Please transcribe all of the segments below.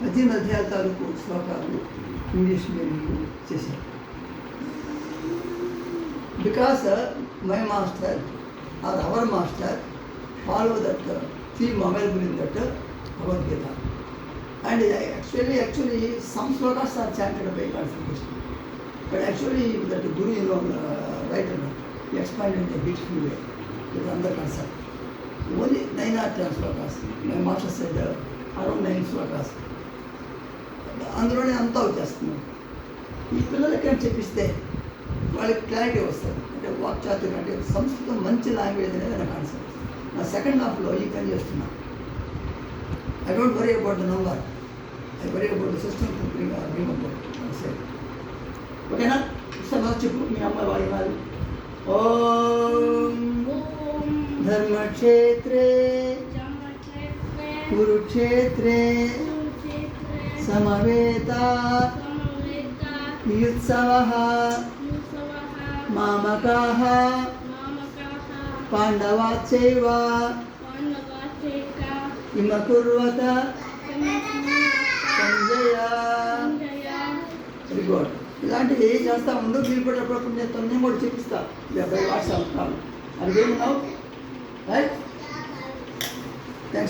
పద్దెనిమిది అధ్యాయాల తాలూకు శ్లోకాలు ఇంగ్లీష్ మీరు చేశారు. Because my master or our master follow that theme available in that Bhagavad Gita. And actually actually some shlokas are chanted by God Krishna but actually that guru you know writer explain in the beautiful way with under only nine or ten shlokas my master said around nine shlokas అందులోనే అంతా వచ్చేస్తుంది. ఈ పిల్లలకి అని చెప్పిస్తే వాళ్ళకి clarity వస్తుంది. అంటే వాక్చాతుర్యం అంటే సంస్కృతం మంచి లాంగ్వేజ్ అనేది నా కాన్సెప్ట్ నా సెకండ్ హాఫ్లో ఈ పని చేస్తున్నా. I don't worry about the number I worry about the system సరే ఓకేనా ఇష్టం చెప్పు మీ అమ్మాయి వాళ్ళు యుసవః మామకా మామకాః పాండవాచైవ పాండవాచేక ఇమ కుర్వత సంజయ గుడ్ ఇలాంటివి చేస్తా? కూడా అప్పుడప్పుడు నేను నేను కూడా చూపిస్తా. బై వాట్సాప్ ఏమన్నావు right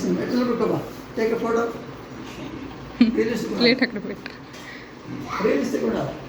Thanks. Look, come on. Take a photo. Realistic. Realistic. Realistic.